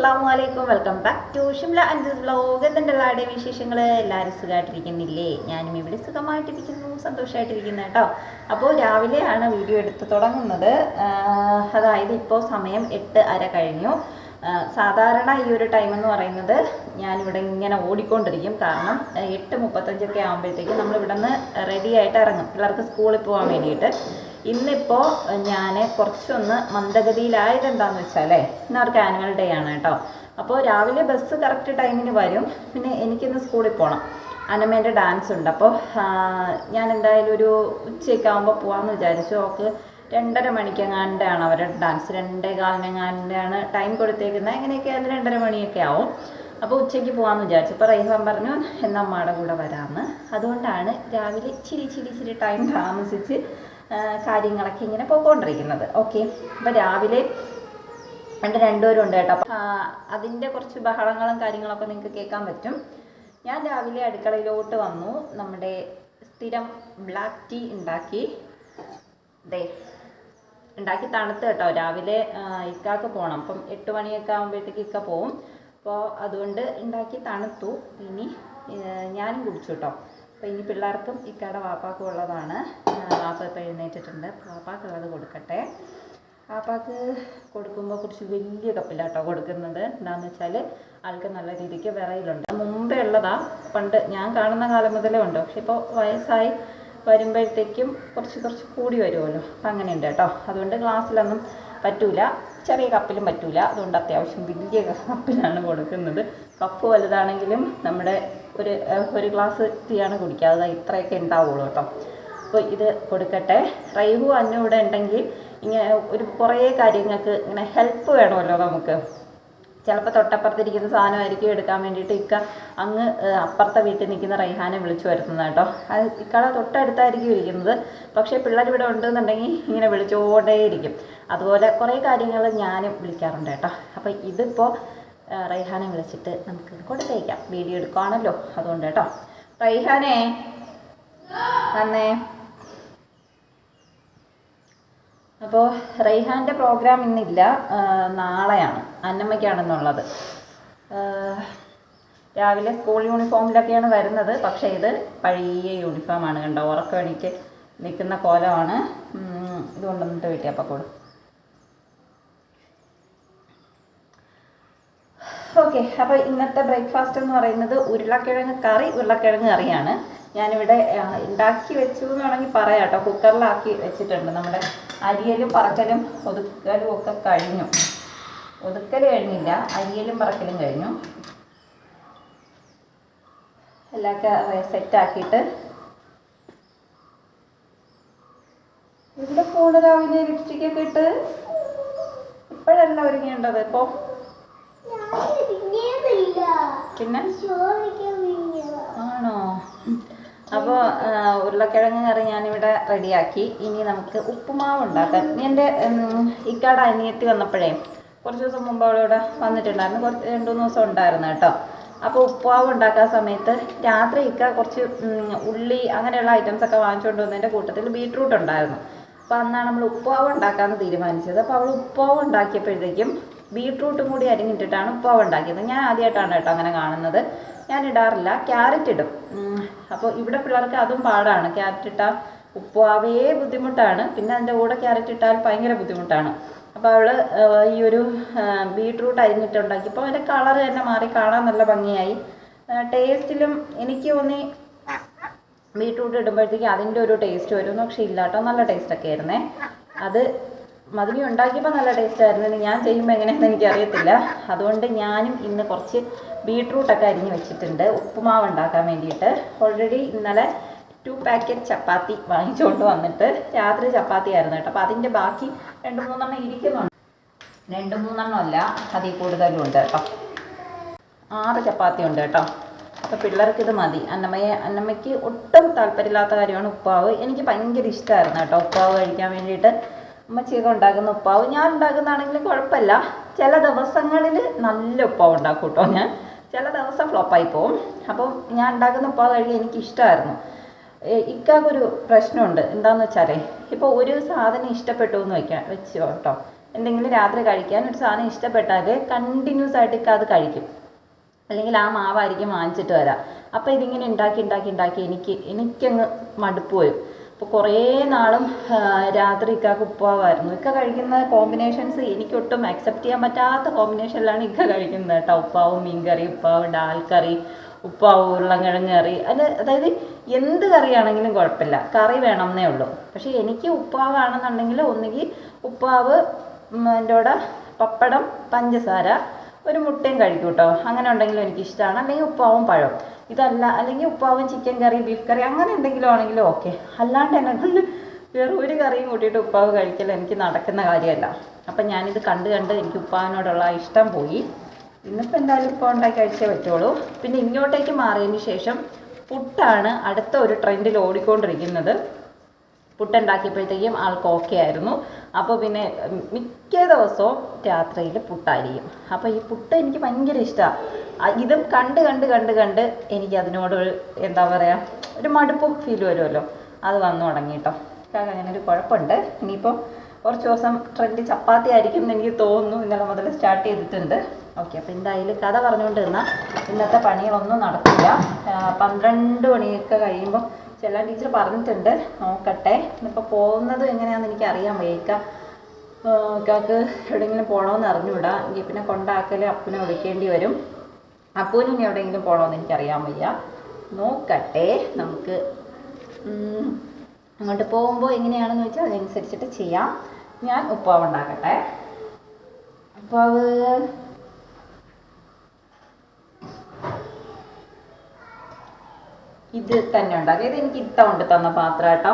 അസ്സാം വലൈക്കും welcome back to Shimla അഞ്ച് വ്ലോഗ് എന്തുണ്ട് എല്ലാവരുടെയും വിശേഷങ്ങൾ എല്ലാവരും സുഖമായിട്ടിരിക്കുന്നില്ലേ ഞാനും ഇവിടെ സുഖമായിട്ടിരിക്കുന്നു സന്തോഷമായിട്ടിരിക്കുന്നു കേട്ടോ. അപ്പോൾ രാവിലെയാണ് വീഡിയോ എടുത്ത് തുടങ്ങുന്നത്. അതായത് ഇപ്പോൾ സമയം എട്ട് അര കഴിഞ്ഞു. സാധാരണ ഈ ഒരു ടൈം എന്ന് പറയുന്നത് ഞാനിവിടെ ഇങ്ങനെ ഓടിക്കൊണ്ടിരിക്കും. കാരണം എട്ട് മുപ്പത്തഞ്ചൊക്കെ ആകുമ്പോഴത്തേക്കും നമ്മൾ ഇവിടെ നിന്ന് റെഡി ആയിട്ട് ഇറങ്ങും. പിള്ളേർക്ക് സ്കൂളിൽ പോകാൻ വേണ്ടിയിട്ട്. ഇന്നിപ്പോൾ ഞാൻ കുറച്ചൊന്ന് മന്ദഗതിയിലായത് എന്താണെന്ന് വെച്ചാലേ ഇന്ന് അവർക്ക് ആനുവൽ ഡേ ആണ് കേട്ടോ. അപ്പോൾ രാവിലെ ബസ് കറക്റ്റ് ടൈമിന് വരും പിന്നെ എനിക്കിന്ന് സ്കൂളിൽ പോകണം അനമേന്റെ ഡാൻസ് ഉണ്ട്. അപ്പോൾ ഞാൻ എന്തായാലും ഒരു ഉച്ചയൊക്കെ ആകുമ്പോൾ പോകാമെന്ന് വിചാരിച്ചു. അവൾക്ക് രണ്ടര മണിക്കെങ്ങാണ്ടാണ് അവരുടെ ഡാൻസ് രണ്ടേ കാലിനെങ്ങാണ്ടാണ് ടൈം കൊടുത്തേക്കുന്നത്. എങ്ങനെയൊക്കെ അത് രണ്ടര മണിയൊക്കെ ആവും. അപ്പോൾ ഉച്ചയ്ക്ക് പോകാമെന്ന് വിചാരിച്ചു. അപ്പോൾ റൈഹാൻ പറഞ്ഞു എന്നാൽ അമ്മയുടെ കൂടെ വരാമെന്ന് അതുകൊണ്ടാണ് രാവിലെ ചിരി ചിരി ചിരി ടൈം താമസിച്ച് കാര്യങ്ങളൊക്കെ ഇങ്ങനെ പോയിക്കൊണ്ടിരിക്കുന്നത്. ഓക്കെ അപ്പോൾ രാവിലെ എന്റെ രണ്ടുപേരും ഉണ്ട് കേട്ടോ അതിന്റെ കുറച്ച് ബഹളങ്ങളും കാര്യങ്ങളൊക്കെ നിങ്ങൾക്ക് കേൾക്കാൻ പറ്റും. ഞാൻ രാവിലെ അടുക്കളയിലോട്ട് വന്നു. നമ്മുടെ സ്ഥിരം ബ്ലാക്ക് ടീ ഉണ്ടാക്കി ദേ ഉണ്ടാക്കി തണുത്ത് കേട്ടോ. രാവിലെ ഇക്കാക്ക് പോകണം അപ്പം എട്ട് മണിയൊക്കെ ആകുമ്പോഴത്തേക്ക് ഇക്ക പോവും. അപ്പോൾ അതുകൊണ്ട് ഉണ്ടാക്കി തണുത്തു. ഇനി ഞാനും കുടിച്ചു കേട്ടോ. അപ്പോൾ ഇനി പിള്ളേർക്കും ഇക്കയുടെ വാപ്പാക്കും ഉള്ളതാണ്. വാപ്പ ഇപ്പോൾ എഴുന്നേറ്റിട്ടുണ്ട്. വാപ്പാക്കുള്ളത് കൊടുക്കട്ടെ. വാപ്പാക്ക് കൊടുക്കുമ്പോൾ കുറച്ച് വലിയ കപ്പിലാട്ടോ കൊടുക്കുന്നത്. എന്താണെന്ന് വെച്ചാൽ ആൾക്ക് നല്ല രീതിക്ക് വിറയിലുണ്ട്. മുമ്പേ ഉള്ളതാ. പണ്ട് ഞാൻ കാണുന്ന കാലം മുതലേ ഉണ്ട്. പക്ഷെ ഇപ്പോൾ വയസ്സായി വരുമ്പോഴത്തേക്കും കുറച്ച് കുറച്ച് കൂടി വരുമല്ലോ. അപ്പം അങ്ങനെയുണ്ട് കേട്ടോ. അതുകൊണ്ട് ഗ്ലാസ്സിലൊന്നും പറ്റൂല. ചെറിയ കപ്പിലും പറ്റൂല. അതുകൊണ്ട് അത്യാവശ്യം വലിയ കപ്പിലാണ് കൊടുക്കുന്നത്. കപ്പ് വലുതാണെങ്കിലും നമ്മുടെ ഒരു ഒരു ഗ്ലാസ് ടീയാണ് കുടിക്കുക. അത് ഇത്രയൊക്കെ ഉണ്ടാവുള്ളൂ കേട്ടോ. അപ്പോൾ ഇത് കൊടുക്കട്ടെ. റൈഹു അന്നു ഇവിടെ ഉണ്ടെങ്കിൽ ഇങ്ങനെ ഒരു കുറേ കാര്യങ്ങൾക്ക് ഇങ്ങനെ ഹെൽപ്പ് വേണമല്ലോ നമുക്ക്. ചിലപ്പോൾ തൊട്ടപ്പുറത്തിരിക്കുന്ന സാധനമായിരിക്കും എടുക്കാൻ വേണ്ടിയിട്ട് ഇക്ക അങ്ങ് അപ്പുറത്തെ വീട്ടിൽ നിൽക്കുന്ന റൈഹാനെ വിളിച്ചു വരുത്തുന്നത് കേട്ടോ. അത് ഇക്കാളെ തൊട്ടടുത്തായിരിക്കും ഇരിക്കുന്നത്. പക്ഷേ പിള്ളേർ ഇവിടെ ഉണ്ടെന്നുണ്ടെങ്കിൽ ഇങ്ങനെ വിളിച്ചുകൊണ്ടേയിരിക്കും അതുപോലെ കുറേ കാര്യങ്ങൾ ഞാനും വിളിക്കാറുണ്ട് കേട്ടോ. അപ്പോൾ ഇതിപ്പോൾ റൈഹാനെ വിളിച്ചിട്ട് നമുക്ക് കൊടുത്തേക്കാം. വീഡിയോ എടുക്കുകയാണല്ലോ അതുകൊണ്ട് കേട്ടോ. റൈഹാനെ വന്നേ. അപ്പോൾ റൈഹാന്റെ പ്രോഗ്രാം ഇന്നില്ല നാളെയാണ് അന്നമ്മയ്ക്കാണെന്നുള്ളത്. രാവിലെ സ്കൂൾ യൂണിഫോമിലൊക്കെയാണ് വരുന്നത് പക്ഷേ ഇത് പഴയ യൂണിഫോമാണ് കണ്ടോ ഉറക്കം നിൽക്കുന്ന കോലമാണ്. ഇത് കൊണ്ടുവന്നിട്ട് വീട്ടിൽ അപ്പം കൊടു ഓക്കെ അപ്പോൾ ഇന്നത്തെ ബ്രേക്ക്ഫാസ്റ്റ് എന്ന് പറയുന്നത് ഉരുളക്കിഴങ്ങ് കറി ഉരുളക്കിഴങ്ങ് കറിയാണ്. ഞാനിവിടെ ഉണ്ടാക്കി വെച്ചു എന്ന് വേണമെങ്കിൽ പറയാം കേട്ടോ. കുക്കറിലാക്കി വെച്ചിട്ടുണ്ട്. നമ്മുടെ അരിയലും പറക്കലും ഒതുക്കലും ഒക്കെ കഴിഞ്ഞു. ഒതുക്കൽ കഴിഞ്ഞില്ല. അരിയലും പറക്കലും കഴിഞ്ഞു. എല്ലാമൊക്കെ സെറ്റാക്കിയിട്ട് ഇവിടെ പോണ രാവിലെ ലിപ്സ്റ്റിക്കൊക്കെ ഇട്ട് ഇപ്പോഴല്ല ഒരുങ്ങിയേണ്ടത്. ഇപ്പോൾ പിന്നെ? ആണോ? അപ്പോൾ ഉരുളക്കിഴങ്ങ് കറി ഞാനിവിടെ റെഡിയാക്കി. ഇനി നമുക്ക് ഉപ്പുമാവ് ഉണ്ടാക്കാം. എന്റെ ഇക്കാട് അനിയത്തി വന്നപ്പോഴേ കുറച്ച് ദിവസം മുമ്പ് അവളിവിടെ വന്നിട്ടുണ്ടായിരുന്നു. കുറച്ച് രണ്ട് മൂന്ന് ദിവസം ഉണ്ടായിരുന്നു കേട്ടോ. അപ്പോൾ ഉപ്പുമാവ് ഉണ്ടാക്കാൻ സമയത്ത് രാത്രി ഇക്ക കുറച്ച് ഉള്ളി അങ്ങനെയുള്ള ഐറ്റംസ് ഒക്കെ വാങ്ങിച്ചുകൊണ്ട് വന്നതിന്റെ കൂട്ടത്തിൽ ബീട്രൂട്ട് ഉണ്ടായിരുന്നു. അപ്പോൾ അന്നാണ് നമ്മൾ ഉപ്പുമാവ് ഉണ്ടാക്കാമെന്ന് തീരുമാനിച്ചത്. അപ്പോൾ അവൾ ഉപ്പുമാവ് ഉണ്ടാക്കിയപ്പോഴത്തേക്കും ബീട്രൂട്ടും കൂടി അരിഞ്ഞിട്ടിട്ടാണ് ഉപ്പാവ് ഉണ്ടാക്കിയത്. ഞാൻ ആദ്യമായിട്ടാണ് കേട്ടോ അങ്ങനെ കാണുന്നത്. ഞാൻ ഇടാറില്ല. ക്യാരറ്റ് ഇടും. അപ്പോൾ ഇവിടെ പിള്ളേർക്ക് അതും പാടാണ്. ക്യാരറ്റ് ഇട്ടാൽ ഉപ്പാവേ ബുദ്ധിമുട്ടാണ്. പിന്നെ അതിന്റെ കൂടെ ക്യാരറ്റ് ഇട്ടാൽ ഭയങ്കര ബുദ്ധിമുട്ടാണ്. അപ്പോൾ അവൾ ഈ ഒരു ബീട്രൂട്ട് അരിഞ്ഞിട്ടുണ്ടാക്കിയപ്പോൾ അതിന്റെ കളർ തന്നെ മാറി കാണാൻ നല്ല ഭംഗിയായി. ടേസ്റ്റിലും എനിക്ക് തോന്നി ബീട്രൂട്ട് ഇടുമ്പോഴത്തേക്ക് അതിന്റെ ഒരു ടേസ്റ്റ് വരും. പക്ഷേ ഇല്ല കേട്ടോ. നല്ല ടേസ്റ്റ് ഒക്കെ ആയിരുന്നേ. അത് മതിനി ഉണ്ടാക്കിയപ്പോൾ നല്ല ടേസ്റ്റ് ആയിരുന്നു. ഞാൻ ചെയ്യുമ്പോൾ എങ്ങനെയാണെന്ന് എനിക്കറിയത്തില്ല. അതുകൊണ്ട് ഞാനും ഇന്ന് കുറച്ച് ബീട്രൂട്ടൊക്കെ അരിഞ്ഞ് വെച്ചിട്ടുണ്ട്. ഉപ്പുമാവ് ഉണ്ടാക്കാൻ വേണ്ടിയിട്ട്. ഓൾറെഡി ഇന്നലെ ടു പാക്കറ്റ് ചപ്പാത്തി വാങ്ങിച്ചുകൊണ്ട് വന്നിട്ട് രാത്രി ചപ്പാത്തി ആയിരുന്നു കേട്ടോ. അപ്പോൾ അതിന്റെ ബാക്കി രണ്ട് മൂന്നെണ്ണം ഇരിക്കുന്നുണ്ട്. രണ്ട് മൂന്നെണ്ണം അല്ല അതിൽ കൂടുതലും ഉണ്ട് കേട്ടോ. ആറ് ചപ്പാത്തി ഉണ്ട് കേട്ടോ. അപ്പോൾ പിള്ളേർക്ക് ഇത് മതി. അന്നമ്മയെ അന്നമ്മയ്ക്ക് ഒട്ടും താല്പര്യമില്ലാത്ത കാര്യമാണ് ഉപ്പാവ്. എനിക്ക് ഭയങ്കര ഇഷ്ടമായിരുന്നു കേട്ടോ ഉപ്പാവ് കഴിക്കാൻ വേണ്ടിയിട്ട്. അമ്മച്ചിയൊക്കെ ഉണ്ടാക്കുന്ന ഉപ്പാവ്. ഞാൻ ഉണ്ടാക്കുന്നതാണെങ്കിലും കുഴപ്പമില്ല. ചില ദിവസങ്ങളിൽ നല്ല ഉപ്പാവ് ഉണ്ടാക്കും കേട്ടോ ഞാൻ. ചില ദിവസം ഫ്ലോപ്പായി പോവും. അപ്പം ഞാൻ ഉണ്ടാക്കുന്ന ഉപ്പാവ് കഴുകി എനിക്കിഷ്ടമായിരുന്നു. ഇക്കാക്കൊരു പ്രശ്നമുണ്ട്. എന്താണെന്ന് വെച്ചാലേ ഇപ്പോൾ ഒരു സാധനം ഇഷ്ടപ്പെട്ടു എന്ന് വയ്ക്കാം വെച്ചോ കേട്ടോ. എന്തെങ്കിലും രാത്രി കഴിക്കാൻ ഒരു സാധനം ഇഷ്ടപ്പെട്ടാൽ കണ്ടിന്യൂസ് ആയിട്ട് ഇക്ക അത് കഴിക്കും. അല്ലെങ്കിൽ ആ മാവായിരിക്കും വാങ്ങിച്ചിട്ട് വരാം. അപ്പോൾ ഇതിങ്ങനെ ഉണ്ടാക്കി ഉണ്ടാക്കി ഉണ്ടാക്കി എനിക്ക് എനിക്കങ്ങ് മടുപ്പ് വരും. അപ്പോൾ കുറേ നാളും രാത്രി ഇക്കാക്ക് ഉപ്പാവായിരുന്നു. ഇക്ക കഴിക്കുന്ന കോമ്പിനേഷൻസ് എനിക്കൊട്ടും അക്സെപ്റ്റ് ചെയ്യാൻ പറ്റാത്ത കോമ്പിനേഷനിലാണ് ഇക്ക കഴിക്കുന്നത് കേട്ടോ. ഉപ്പാവും മീൻകറി ഉപ്പാവ് ഡാൽ കറി ഉപ്പാവ് ഉരുളങ്കിഴങ്ങ് കറി. അത് അതായത് എന്ത് കറിയാണെങ്കിലും കുഴപ്പമില്ല. കറി വേണമെന്നേ ഉള്ളൂ. പക്ഷേ എനിക്ക് ഉപ്പാവാണെന്നുണ്ടെങ്കിൽ ഒന്നുകിൽ ഉപ്പാവ് എന്റെ കൂടെ പപ്പടം പഞ്ചസാര ഒരു മുട്ടയും കഴിക്കും കേട്ടോ. അങ്ങനെ ഉണ്ടെങ്കിലും എനിക്കിഷ്ടമാണ് അല്ലെങ്കിൽ ഉപ്പാവും പഴം. ഇതല്ല. അല്ലെങ്കിൽ ഉപ്പാവും ചിക്കൻ കറി ബീഫ് കറി അങ്ങനെ എന്തെങ്കിലും ആണെങ്കിലും ഓക്കെ അല്ലാണ്ട് എന്നെ കൊണ്ട് വേറെ ഒരു കറിയും കൂട്ടിയിട്ട് ഉപ്പാവ് കഴിക്കൽ എനിക്ക് നടക്കുന്ന കാര്യമല്ല. അപ്പം ഞാനിത് കണ്ട് കണ്ട് എനിക്ക് ഉപ്പാവിനോടുള്ള ഇഷ്ടം പോയി. ഇന്നിപ്പോൾ എന്തായാലും ഇപ്പോൾ ഉണ്ടാക്കി കഴിച്ചേ പറ്റുള്ളൂ. പിന്നെ ഇങ്ങോട്ടേക്ക് മാറിയതിന് ശേഷം പുട്ടാണ് അടുത്ത ഒരു ട്രെൻഡിൽ ഓടിക്കൊണ്ടിരിക്കുന്നത്. പുട്ടുണ്ടാക്കിയപ്പോഴത്തേക്കും ആൾക്ക് ഓക്കെ ആയിരുന്നു. അപ്പോൾ പിന്നെ മിക്ക ദിവസവും രാത്രിയിൽ പുട്ടായിരിക്കും. അപ്പോൾ ഈ പുട്ട് എനിക്ക് ഭയങ്കര ഇഷ്ടമാണ് ഇതും കണ്ട് കണ്ട് കണ്ട് കണ്ട് എനിക്ക് അതിനോട് എന്താ പറയുക ഒരു മടുപ്പും ഫീൽ വരുമല്ലോ. അത് വന്നു തുടങ്ങി കേട്ടോ അങ്ങനെ ഒരു കുഴപ്പമുണ്ട്. ഇനിയിപ്പോൾ കുറച്ച് ദിവസം ട്രെൻഡ് ചപ്പാത്തി ആയിരിക്കും എന്ന് എനിക്ക് തോന്നുന്നു. ഇന്നലെ മുതൽ സ്റ്റാർട്ട് ചെയ്തിട്ടുണ്ട്. ഓക്കെ അപ്പോൾ എന്തായാലും കഥ പറഞ്ഞുകൊണ്ട് നിന്നാൽ ഇന്നത്തെ പണികളൊന്നും നടക്കില്ല. പന്ത്രണ്ട് മണിയൊക്കെ കഴിയുമ്പോൾ ചെല്ലാൻ ടീച്ചർ പറഞ്ഞിട്ടുണ്ട്. നോക്കട്ടെ. ഇപ്പോൾ പോകുന്നത് എങ്ങനെയാണെന്ന് എനിക്ക് അറിയാൻ വയ്യ കാക്ക് എവിടെയെങ്കിലും പോകണമെന്ന് അറിഞ്ഞുവിടാ എങ്കിൽ പിന്നെ കൊണ്ടാക്കൽ അപ്പനെ വിളിക്കേണ്ടി വരും. അപ്പൂനും ഇനി എവിടെയെങ്കിലും പോകണമെന്ന് എനിക്കറിയാൻ വയ്യ. നോക്കട്ടെ നമുക്ക്. അങ്ങോട്ട് പോകുമ്പോൾ എങ്ങനെയാണെന്ന് വെച്ചാൽ അതിനനുസരിച്ചിട്ട് ചെയ്യാം. ഞാൻ ഉപ്പാവ് ഉണ്ടാക്കട്ടെ ഉപ്പാവ് ഇത് തന്നെ ഉണ്ട്. ഇത് എനിക്ക് ഇത്ത കൊണ്ട് തന്ന പാത്രം കേട്ടോ.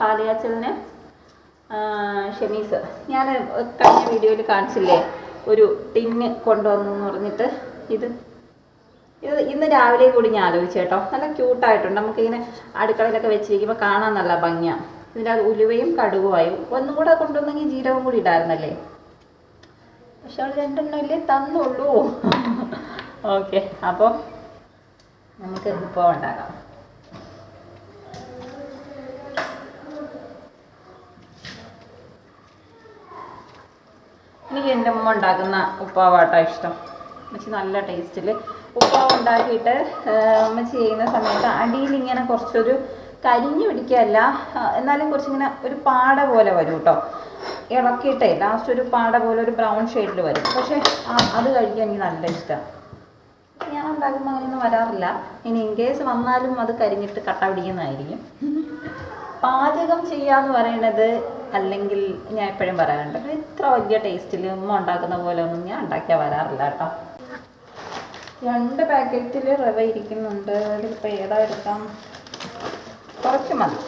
പാലിയാച്ചലിന് ഷെമീസ്. ഞാൻ കഴിഞ്ഞ വീഡിയോയിൽ കാണിച്ചില്ലേ ഒരു ടിന്ന് കൊണ്ടുവന്നു എന്ന് പറഞ്ഞിട്ട്. ഇത് ഇത് ഇന്ന് രാവിലെ കൂടി ഞാൻ ആലോചിച്ചു കേട്ടോ. നല്ല ക്യൂട്ടായിട്ടുണ്ട്. നമുക്കിങ്ങനെ അടുക്കളയിലൊക്കെ വെച്ചിരിക്കുമ്പോൾ കാണാൻ നല്ല ഭംഗിയാണ് ഇതിന്റെ ഉലുവയും കടുകുമായി. ഒന്നും കൂടെ കൊണ്ടുവന്നെങ്കിൽ ജീരകം കൂടി ഇടായിരുന്നല്ലേ? പക്ഷെ അവൾ രണ്ടെണ്ണം ഇല്ലേ തന്നുള്ളൂ. ഓക്കെ അപ്പോൾ നമുക്ക് ഇപ്പോൾ ഉണ്ടാക്കാം. എനിക്ക് എന്റെ അമ്മ ഉണ്ടാക്കുന്ന ഉപ്പാവാട്ടോ ഇഷ്ടം. മച്ചി നല്ല ടേസ്റ്റിൽ ഉപ്പാവ് ഉണ്ടാക്കിയിട്ട് അമ്മ ചെയ്യുന്ന സമയത്ത് അടിയിൽ ഇങ്ങനെ കുറച്ചൊരു കരിഞ്ഞു പിടിക്കുകയല്ല എന്നാലും കുറച്ചിങ്ങനെ ഒരു പാട പോലെ വരും കേട്ടോ ഇളക്കിയിട്ടേ ലാസ്റ്റ് ഒരു പാട പോലെ ഒരു ബ്രൗൺ ഷെയ്ഡിൽ വരും. പക്ഷേ അത് കഴിക്കാൻ എനിക്ക് നല്ല ഇഷ്ടമാണ് ഞാൻ ഉണ്ടാക്കുമ്പോൾ അങ്ങനെയൊന്നും വരാറില്ല. ഇനി ഇൻ കേസ് വന്നാലും അത് കരിഞ്ഞിട്ട് കട്ട പിടിക്കുന്നതായിരിക്കും. പാചകം ചെയ്യാന്ന് പറയുന്നത് അല്ലെങ്കിൽ ഞാൻ എപ്പോഴും പറയാറുണ്ട്. ഇത്ര വലിയ ടേസ്റ്റിൽ ഉമ്മ ഉണ്ടാക്കുന്ന പോലെ ഒന്നും ഞാൻ ഉണ്ടാക്കിയാൽ വരാറില്ല കേട്ടോ. രണ്ട് പാക്കറ്റിൽ റവ ഇരിക്കുന്നുണ്ട്. അതിലിപ്പോൾ ഏതാ എടുക്കാം? കുറച്ച് മതി.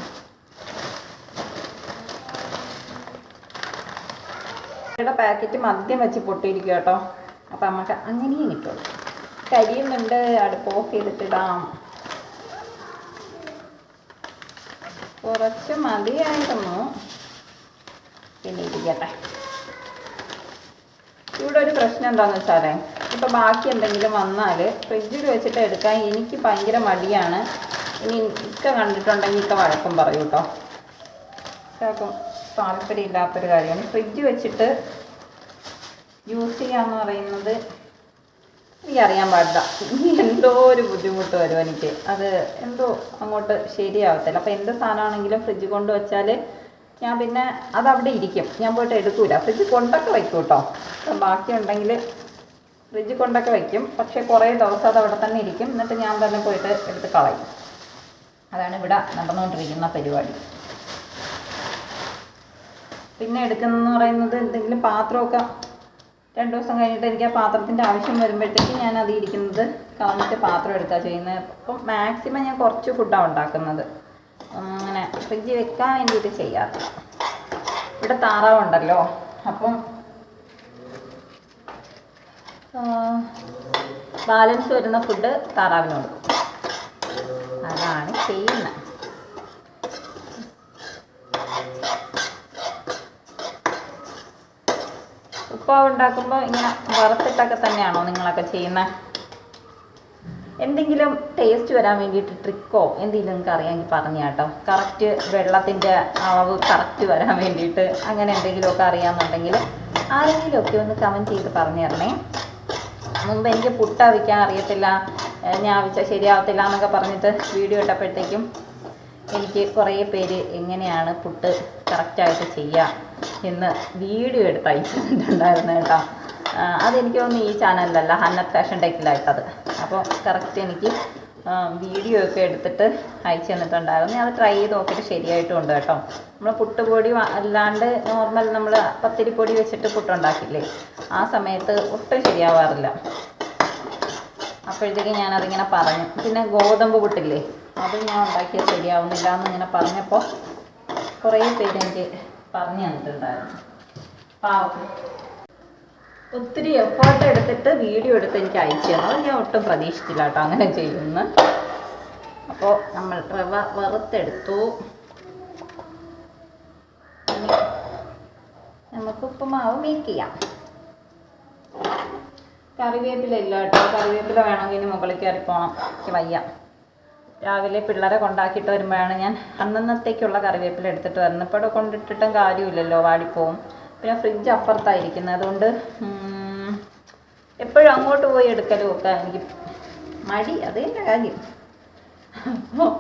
പാക്കറ്റ് മദ്യം വെച്ച് പൊട്ടിയിരിക്കും കേട്ടോ. അപ്പം നമുക്ക് അങ്ങനെയും കിട്ടുള്ളൂ. കരിയുന്നുണ്ട്. അടുപ്പ് ഓഫ് ചെയ്തിട്ടിടാം. കുറച്ച് മതിയായിരുന്നു. പിന്നെ ഇരിക്കട്ടെ. ഇവിടെ ഒരു പ്രശ്നം എന്താണെന്ന് വെച്ചാലേ ഇപ്പോൾ ബാക്കി എന്തെങ്കിലും വന്നാൽ ഫ്രിഡ്ജിൽ വെച്ചിട്ട് എടുക്കാൻ എനിക്ക് ഭയങ്കര മടിയാണ്. ഇനി ഇക്ക കണ്ടിട്ടുണ്ടെങ്കിൽ ഇക്ക വഴക്കം പറയൂ കേട്ടോ. ഇക്കാക്കും താല്പര്യമില്ലാത്തൊരു കാര്യമാണ്. ഫ്രിഡ്ജ് വെച്ചിട്ട് യൂസ് ചെയ്യാന്ന് പറയുന്നത് എനിക്കറിയാൻ പാടില്ല. എന്തോ ഒരു ബുദ്ധിമുട്ട് വരും എനിക്ക്. അത് എന്തോ അങ്ങോട്ട് ശരിയാവത്തില്ല. അപ്പോൾ എന്ത് സാധനമാണെങ്കിലും ഫ്രിഡ്ജ് കൊണ്ട് വെച്ചാൽ ഞാൻ പിന്നെ അതവിടെ ഇരിക്കും. ഞാൻ പോയിട്ട് എടുക്കൂല. ഫ്രിഡ്ജ് കൊണ്ടൊക്കെ വയ്ക്കും കേട്ടോ അപ്പം ബാക്കിയുണ്ടെങ്കിൽ ഫ്രിഡ്ജ് കൊണ്ടൊക്കെ വയ്ക്കും പക്ഷേ കുറേ ദിവസം അത് അവിടെ തന്നെ ഇരിക്കും. എന്നിട്ട് ഞാൻ തന്നെ പോയിട്ട് എടുത്ത് കളയും. അതാണ് ഇവിടെ നടന്നുകൊണ്ടിരിക്കുന്ന പരിപാടി. പിന്നെ എടുക്കുന്നതെന്ന് പറയുന്നത് എന്തെങ്കിലും പാത്രമൊക്കെ രണ്ട് ദിവസം കഴിഞ്ഞിട്ട് എനിക്ക് ആ പാത്രത്തിന്റെ ആവശ്യം വരുമ്പോഴത്തേക്ക് ഞാൻ അത് ഇരിക്കുന്നത് കളഞ്ഞിട്ട് പാത്രം എടുക്കുക ചെയ്യുന്നത്. അപ്പം മാക്സിമം ഞാൻ കുറച്ച് ഫുഡാണ് ഉണ്ടാക്കുന്നത്. അങ്ങനെ ഫ്രിഡ്ജ് വെക്കാൻ വേണ്ടിയിട്ട് ചെയ്യാറ്. ഇവിടെ താറാവുണ്ടല്ലോ അപ്പം ബാലൻസ് വരുന്ന ഫുഡ് താറാവിന് കൊടുക്കും അതാണ് ചെയ്യുന്നത്. ഉപ്പാവ് ഉണ്ടാക്കുമ്പോൾ ഇങ്ങനെ വറുത്തിട്ടൊക്കെ തന്നെയാണോ നിങ്ങളൊക്കെ ചെയ്യുന്നത് എന്തെങ്കിലും ടേസ്റ്റ് വരാൻ വേണ്ടിയിട്ട് ട്രിക്കോ എന്തെങ്കിലും നിങ്ങൾക്ക് അറിയാമെങ്കിൽ പറഞ്ഞു കേട്ടോ. കറക്റ്റ് വെള്ളത്തിന്റെ അളവ് കറക്റ്റ് വരാൻ വേണ്ടിയിട്ട് അങ്ങനെ എന്തെങ്കിലുമൊക്കെ അറിയാമെന്നുണ്ടെങ്കിൽ ആരെങ്കിലുമൊക്കെ ഒന്ന് കമന്റ് ചെയ്ത് പറഞ്ഞു തരണേ. മുമ്പ് എനിക്ക് പുട്ട് അവിക്കാൻ അറിയത്തില്ല ഞാൻ അവിച്ച ശരിയാവത്തില്ല എന്നൊക്കെ പറഞ്ഞിട്ട് വീഡിയോ ഇട്ടപ്പോഴത്തേക്കും എനിക്ക് കുറേ പേര് എങ്ങനെയാണ് പുട്ട് കറക്റ്റായിട്ട് ചെയ്യുക എന്ന് വീഡിയോ എടുത്ത് അയച്ചിട്ടുണ്ടായിരുന്നു കേട്ടോ. അതെനിക്ക് തോന്നുന്നു ഈ ചാനലിലല്ല ഹന്നത്ത് ഫാഷൻ ടെക്കിലായിട്ടത് അപ്പോൾ കറക്റ്റ് എനിക്ക് വീഡിയോ ഒക്കെ എടുത്തിട്ട് അയച്ചു തന്നിട്ടുണ്ടായിരുന്നു. അത് ട്രൈ ചെയ്ത് നോക്കിയിട്ട് ശരിയായിട്ടുണ്ട് കേട്ടോ. നമ്മൾ പുട്ടുപൊടി അല്ലാണ്ട് നോർമൽ നമ്മൾ പത്തിരിപ്പൊടി വെച്ചിട്ട് പുട്ടുണ്ടാക്കില്ലേ? ആ സമയത്ത് ഒട്ടും ശരിയാവാറില്ല. അപ്പോഴത്തേക്ക് ഞാനതിങ്ങനെ പറഞ്ഞു. പിന്നെ ഗോതമ്പ് പുട്ടില്ലേ അത് ഞാൻ ഉണ്ടാക്കിയാൽ ശരിയാവുന്നില്ല എന്നിങ്ങനെ പറഞ്ഞപ്പോൾ കുറേ പേര് എനിക്ക് പറഞ്ഞു തന്നിട്ടുണ്ടായിരുന്നു. പാവം. ഒത്തിരി എഫേർട്ട് എടുത്തിട്ട് വീഡിയോ എടുത്ത് എനിക്ക് അയച്ചു തന്നു. ഞാൻ ഒട്ടും പ്രതീക്ഷിച്ചില്ല കേട്ടോ അങ്ങനെ ചെയ്യുന്നു അപ്പോൾ നമ്മൾ റവ വറുത്തെടുത്തു. നമുക്ക് ഉപ്പുമാവ് മേക്ക് ചെയ്യാം. കറിവേപ്പില ഇല്ല കേട്ടോ. കറിവേപ്പില വേണമെങ്കിൽ ഇനി മുകളിൽ കയറി പോകണം എനിക്ക് വയ്യ. രാവിലെ പിള്ളേരെ കൊണ്ടാക്കിയിട്ട് വരുമ്പോഴാണ് ഞാൻ അന്നന്നത്തേക്കുള്ള കറിവേപ്പില എടുത്തിട്ട് വരുന്നത്. ഇപ്പോൾ ഇവിടെ കൊണ്ടിട്ടിട്ടും കാര്യമില്ലല്ലോ വാടിപ്പോവും. പിന്നെ ഫ്രിഡ്ജ് അപ്പുറത്തായിരിക്കുന്നത്. അതുകൊണ്ട് എപ്പോഴും അങ്ങോട്ട് പോയി എടുക്കലും ഒക്കെ എനിക്ക് മടി. അത് തന്നെ കാര്യം. അപ്പോൾ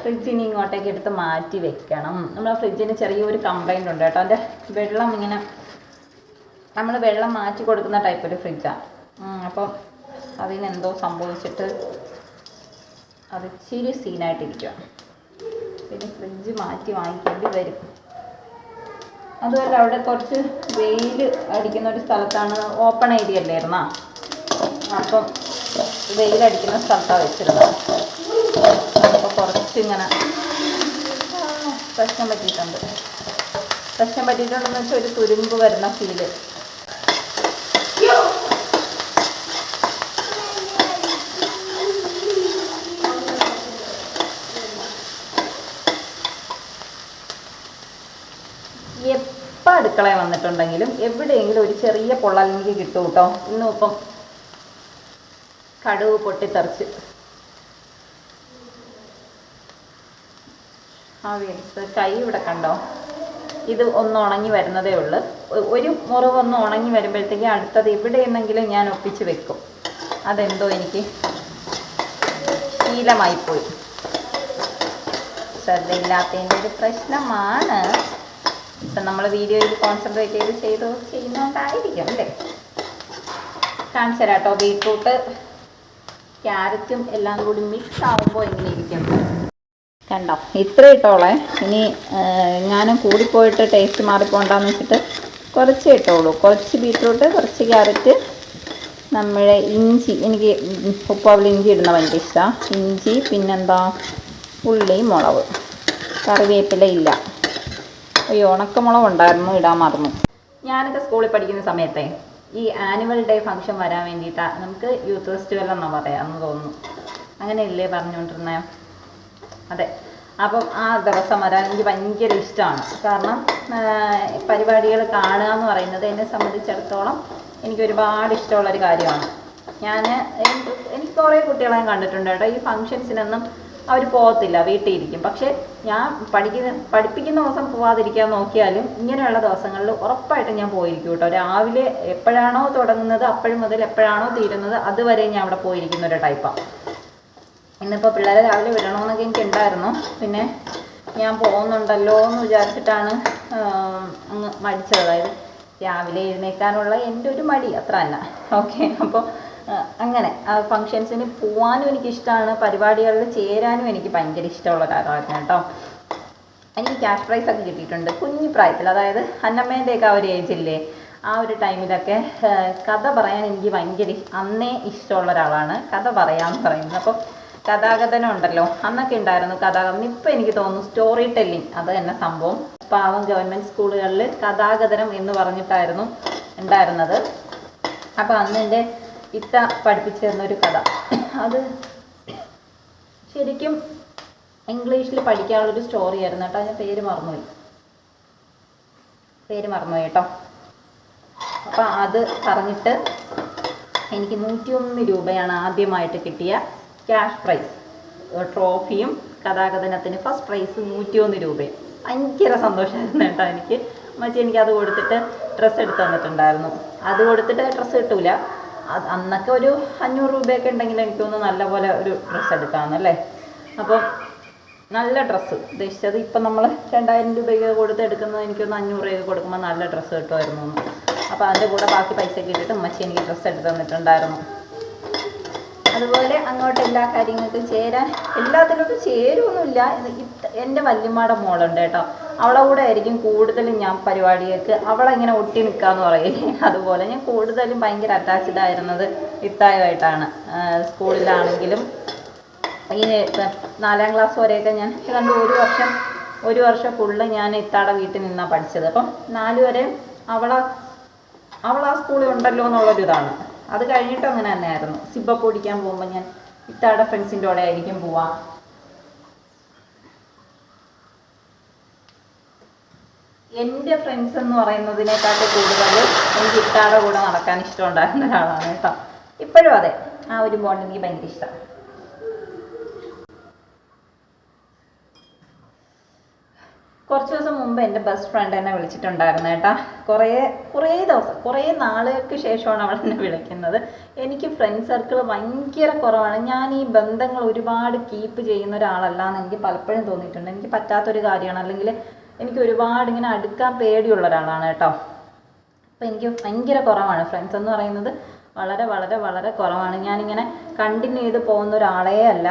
ഫ്രിഡ്ജിന് ഇങ്ങോട്ടേക്ക് എടുത്ത് മാറ്റി വെക്കണം. നമ്മളെ ഫ്രിഡ്ജിന് ചെറിയൊരു കംപ്ലൈന്റ് ഉണ്ട് കേട്ടോ. അതിന്റെ വെള്ളം ഇങ്ങനെ നമ്മൾ വെള്ളം മാറ്റി കൊടുക്കുന്ന ടൈപ്പ് ഒരു ഫ്രിഡ്ജാണ് അപ്പം അതിനെന്തോ സംഭവിച്ചിട്ട് അത് ഇച്ചിരി സീനായിട്ടിരിക്കുക പിന്നെ ഫ്രിഡ്ജ് മാറ്റി വാങ്ങിക്കേണ്ടി വരും. അതുപോലെ അവിടെ കുറച്ച് വെയിൽ അടിക്കുന്ന ഒരു സ്ഥലത്താണ് ഓപ്പൺ ഏരിയ അല്ലായിരുന്നാ? അപ്പം വെയിലടിക്കുന്ന സ്ഥലത്താണ് വെച്ചിരുന്നത്. അപ്പോൾ കുറച്ചിങ്ങനെ പ്രശ്നം പറ്റിയിട്ടുണ്ട്. പ്രശ്നം പറ്റിയിട്ടുണ്ടെന്ന് വെച്ചാൽ ഒരു തുരുമ്പ് വരുന്ന ഫീൽ എപ്പോൾ വന്നിട്ടുണ്ടെങ്കിലും എവിടെയെങ്കിലും ഒരു ചെറിയ പൊള്ളൽ എനിക്ക് കിട്ടും കേട്ടോ ഇന്നും ഇപ്പം കടുവ് പൊട്ടിത്തെറിച്ച്. ആ വീഴ്ച കൈ ഇവിടെ കണ്ടോ? ഇത് ഒന്ന് ഉണങ്ങി വരുന്നതേ ഉള്ളൂ. ഒരു മുറിവ് ഒന്ന് ഉണങ്ങി വരുമ്പോഴത്തേക്കും അടുത്തത് എവിടെയെന്നെങ്കിലും ഞാൻ ഒപ്പിച്ച് വെക്കും. അതെന്തോ എനിക്ക് ശീലമായിപ്പോയി ശ്രദ്ധയില്ലാത്തതിന്റെ ഒരു പ്രശ്നമാണ്. ഇപ്പം നമ്മൾ വീഡിയോയിൽ കോൺസെൻട്രേറ്റ് ചെയ്ത് ചെയ്ത് ചെയ്യുന്നതുകൊണ്ടായിരിക്കും അല്ലേ? കാണിച്ചു കേട്ടോ ബീട്രൂട്ട് ക്യാരറ്റും എല്ലാം കൂടി മിക്സ് ആവുമ്പോൾ എങ്ങനെ ഇരിക്കും. കണ്ടോ? ഇത്ര ഇട്ടോളെ. ഇനി ഞാനും കൂടിപ്പോയിട്ട് ടേസ്റ്റ് മാറിപ്പോണ്ടെന്ന് വെച്ചിട്ട് കുറച്ച് ഇട്ടോളൂ. കുറച്ച് ബീട്രൂട്ട് കുറച്ച് ക്യാരറ്റ് നമ്മുടെ ഇഞ്ചി എനിക്ക് ഉപ്പാവിൽ ഇഞ്ചി ഇടുന്ന ഭയങ്കര ഇഷ്ടമാണ് ഇഞ്ചി പിന്നെന്താ? ഉള്ളി മുളക്. കറിവേപ്പില ഇല്ല. ഈ ഉണക്കമുളക് ഉണ്ടായിരുന്നു ഇടാൻ മറന്നു. ഞാനൊക്കെ സ്കൂളിൽ പഠിക്കുന്ന സമയത്തെ ഈ ആനുവൽ ഡേ ഫംഗ്ഷൻ വരാൻ വേണ്ടിയിട്ടാണ് നമുക്ക് യൂത്ത് ഫെസ്റ്റിവൽ എന്നാ പറയാമെന്ന് തോന്നുന്നു. അങ്ങനെയല്ലേ പറഞ്ഞുകൊണ്ടിരുന്നത് അതെ. അപ്പം ആ ദിവസം വരാൻ എനിക്ക് ഭയങ്കര ഇഷ്ടമാണ്. കാരണം പരിപാടികൾ കാണുക എന്ന് പറയുന്നത് എന്നെ സംബന്ധിച്ചിടത്തോളം എനിക്ക് ഒരുപാട് ഇഷ്ടമുള്ളൊരു കാര്യമാണ്. ഞാൻ എനിക്ക് കുറേ കുട്ടികളെ കണ്ടിട്ടുണ്ട് കേട്ടോ. ഈ ഫങ്ഷൻസിനൊന്നും അവർ പോകത്തില്ല വീട്ടിൽ ഇരിക്കും പക്ഷേ ഞാൻ പഠിക്കുന്ന പഠിപ്പിക്കുന്ന ദിവസം പോവാതിരിക്കാൻ നോക്കിയാലും ഇങ്ങനെയുള്ള ദിവസങ്ങളിൽ ഉറപ്പായിട്ടും ഞാൻ പോയിരിക്കും കേട്ടോ. രാവിലെ എപ്പോഴാണോ തുടങ്ങുന്നത് അപ്പോഴും മുതൽ എപ്പോഴാണോ തീരുന്നത് അതുവരെ ഞാൻ അവിടെ പോയിരിക്കുന്ന ഒരു ടൈപ്പാണ് ഇന്നിപ്പോൾ പിള്ളേരെ രാവിലെ വിടണമെന്നൊക്കെ എനിക്ക് ഉണ്ടായിരുന്നു. പിന്നെ ഞാൻ പോകുന്നുണ്ടല്ലോ എന്ന് വിചാരിച്ചിട്ടാണ് അങ്ങ് മടിച്ചത്. അതായത് രാവിലെ എഴുന്നേൽക്കാനുള്ള എന്റെ ഒരു മടി അത്ര തന്നെ. ഓക്കെ അപ്പോൾ അങ്ങനെ. ഫങ്ഷൻസിന് പോകാനും എനിക്കിഷ്ടമാണ് പരിപാടികളിൽ ചേരാനും എനിക്ക് ഭയങ്കര ഇഷ്ടമുള്ള കാര്യമാണ് കേട്ടോ. എനിക്ക് ക്യാഷ് പ്രൈസ് ഒക്കെ കിട്ടിയിട്ടുണ്ട്. കുഞ്ഞു പ്രായത്തിൽ അതായത് അന്നമ്മേന്റെയൊക്കെ ആ ഒരു ഏജില്ലേ ആ ഒരു ടൈമിലൊക്കെ കഥ പറയാൻ എനിക്ക് ഭയങ്കര അന്നേ ഇഷ്ടമുള്ള ഒരാളാണ്. കഥ പറയാൻ പറയുന്നത്. അപ്പം കഥാകഥനം ഉണ്ടല്ലോ അന്നൊക്കെ ഉണ്ടായിരുന്നു കഥാകഥനം ഇപ്പം എനിക്ക് തോന്നുന്നു സ്റ്റോറി ടെല്ലിംഗ് അത് തന്നെ സംഭവം. പാവം ഗവൺമെന്റ് സ്കൂളുകളിൽ കഥാകഥനം എന്ന് പറഞ്ഞിട്ടായിരുന്നു ഉണ്ടായിരുന്നത്. അപ്പോൾ അന്ന് എന്റെ ഇത്ത പഠിപ്പിച്ചു തന്നൊരു കഥ. അത് ശരിക്കും ഇംഗ്ലീഷിൽ പഠിക്കാനുള്ളൊരു സ്റ്റോറി ആയിരുന്നു കേട്ടോ. ഞാൻ പേര് മറന്നുപോയി. പേര് മറന്നുപോയി കേട്ടോ. അപ്പം അത് പറഞ്ഞിട്ട് എനിക്ക് നൂറ്റിയൊന്ന് രൂപയാണ് ആദ്യമായിട്ട് കിട്ടിയ ക്യാഷ് പ്രൈസ് ട്രോഫിയും കഥാകഥനത്തിന് ഫസ്റ്റ് പ്രൈസ് നൂറ്റിയൊന്ന് രൂപയും. ഭയങ്കര സന്തോഷമായിരുന്നു കേട്ടോ എനിക്ക്. മച്ചി എനിക്ക് അത് കൊടുത്തിട്ട് ഡ്രസ്സ് എടുത്ത് തന്നിട്ടുണ്ടായിരുന്നു. അത് കൊടുത്തിട്ട് ഡ്രസ്സ് കിട്ടൂല. അന്നൊക്കെ ഒരു അഞ്ഞൂറ് രൂപയൊക്കെ ഉണ്ടെങ്കിൽ എനിക്ക് തോന്നുന്നു നല്ല പോലെ ഒരു ഡ്രസ്സ് എടുക്കാമെന്നല്ലേ? അപ്പോൾ നല്ല ഡ്രസ്സ് ഉദ്ദേശിച്ചത് ഇപ്പം നമ്മൾ രണ്ടായിരം രൂപയ്ക്ക് കൊടുത്ത് എടുക്കുന്നത് എനിക്കൊന്ന് അഞ്ഞൂറ് രൂപയ്ക്ക് കൊടുക്കുമ്പോൾ നല്ല ഡ്രസ്സ് കിട്ടുമായിരുന്നു. അപ്പോൾ അതിന്റെ കൂടെ ബാക്കി പൈസ ഇട്ടിട്ട് ഉമ്മച്ചി എനിക്ക് ഡ്രസ്സ് എടുത്ത് തന്നിട്ടുണ്ടായിരുന്നു. അതുപോലെ അങ്ങോട്ട് എല്ലാ കാര്യങ്ങൾക്കും ചേരാൻ എല്ലാത്തിലോട്ടും ചേരുമൊന്നുമില്ല എന്റെ വല്യമ്മയുടെ മോളുണ്ട് കേട്ടോ. അവളെ കൂടെ ആയിരിക്കും കൂടുതലും ഞാൻ പരിപാടികൾക്ക്. അവളെങ്ങനെ ഒട്ടി നിൽക്കാന്ന് പറയില്ലേ അതുപോലെ ഞാൻ കൂടുതലും ഭയങ്കര അറ്റാച്ച്ഡ് ആയിരുന്നത് ഇത്തായുമായിട്ടാണ്. സ്കൂളിലാണെങ്കിലും ഈ നാലാം ക്ലാസ് വരെയൊക്കെ ഞാൻ ഏതാണ്ട് ഒരു വർഷം ഒരു വർഷം ഫുള്ള് ഞാൻ ഇത്താടെ വീട്ടിൽ നിന്നാണ് പഠിച്ചത്. അപ്പം നാല് വരെ അവളെ അവൾ സ്കൂളിൽ ഉണ്ടല്ലോ എന്നുള്ളൊരു ഇതാണ് അത് കഴിഞ്ഞിട്ട് അങ്ങനെ തന്നെയായിരുന്നു. സിബ പൊടിക്കാൻ പോകുമ്പോൾ ഞാൻ ഇത്താടെ ഫ്രണ്ട്സിന്റെ കൂടെ ആയിരിക്കും പോവാ. എന്റെ ഫ്രണ്ട്സ് എന്ന് പറയുന്നതിനെക്കാട്ടും കൂടുതൽ എനിക്ക് ഇത്താടെ കൂടെ നടക്കാൻ ഇഷ്ടമുണ്ടായിരുന്ന ഒരാളാണ് കേട്ടോ. ഇപ്പോഴും അതെ ആ ഒരു ബോണ്ട് എനിക്ക് ഭയങ്കര ഇഷ്ടമാണ് കുറച്ച് ദിവസം മുമ്പ് എന്റെ ബെസ്റ്റ് ഫ്രണ്ട് എന്നെ വിളിച്ചിട്ടുണ്ടായിരുന്നു കേട്ടാ. കുറേ കുറേ ദിവസം കുറേ നാളുകൾക്ക് ശേഷമാണ് അവൾ എന്നെ വിളിക്കുന്നത്. എനിക്ക് ഫ്രണ്ട് സർക്കിൾ ഭയങ്കര കുറവാണ്. ഞാൻ ഈ ബന്ധങ്ങൾ ഒരുപാട് കീപ്പ് ചെയ്യുന്ന ഒരാളല്ല എന്ന് എനിക്ക് പലപ്പോഴും തോന്നിയിട്ടുണ്ട്. എനിക്ക് പറ്റാത്തൊരു കാര്യമാണ്. അല്ലെങ്കിൽ എനിക്ക് ഒരുപാട് ഇങ്ങനെ അടുക്കാൻ പേടിയുള്ള ഒരാളാണ് കേട്ടോ. അപ്പോൾ എനിക്ക് ഭയങ്കര കുറവാണ് ഫ്രണ്ട്സ് എന്ന് പറയുന്നത്. വളരെ വളരെ വളരെ കുറവാണ്. ഞാനിങ്ങനെ കണ്ടിന്യൂ ചെയ്ത് പോകുന്ന ഒരാളേ അല്ല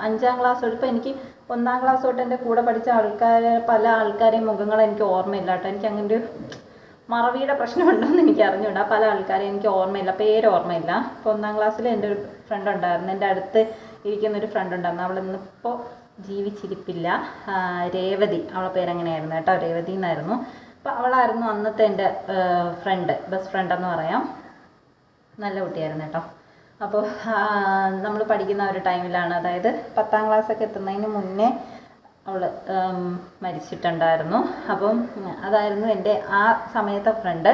അഞ്ചാം ക്ലാസ് എടുപ്പം എനിക്ക് ഒന്നാം ക്ലാസ് തൊട്ട് എന്റെ കൂടെ പഠിച്ച ആൾക്കാരെ പല ആൾക്കാരെയും മുഖങ്ങൾ എനിക്ക് ഓർമ്മയില്ല കേട്ടോ. എനിക്ക് അങ്ങനെ ഒരു മറവിയുടെ പ്രശ്നമുണ്ടോയെന്ന് എനിക്ക് അറിഞ്ഞുകൂടാ പല ആൾക്കാരെയും എനിക്ക് ഓർമ്മയില്ല. പേര് ഓർമ്മയില്ല. ഇപ്പോൾ ഒന്നാം ക്ലാസ്സിൽ എന്റെ ഒരു ഫ്രണ്ട് ഉണ്ടായിരുന്നു. എന്റെ അടുത്ത് ഇരിക്കുന്ന ഒരു ഫ്രണ്ട് ഉണ്ടായിരുന്നു. അവൾ ഇന്നിപ്പോൾ ജീവിച്ചിരിപ്പില്ല. രേവതി. അവളെ പേരെങ്ങനെയായിരുന്നു കേട്ടോ? രേവതി എന്നായിരുന്നു. അപ്പോൾ അവളായിരുന്നു അന്നത്തെ എന്റെ ഫ്രണ്ട് ബെസ്റ്റ് ഫ്രണ്ട് എന്ന് പറയാം. നല്ല കുട്ടിയായിരുന്നു കേട്ടോ. അപ്പോൾ നമ്മൾ പഠിക്കുന്ന ഒരു ടൈമിലാണ്. അതായത് പത്താം ക്ലാസ്സൊക്കെ എത്തുന്നതിന് മുന്നേ അവൾ മരിച്ചിട്ടുണ്ടായിരുന്നു. അപ്പം അതായിരുന്നു എന്റെ ആ സമയത്തെ ഫ്രണ്ട്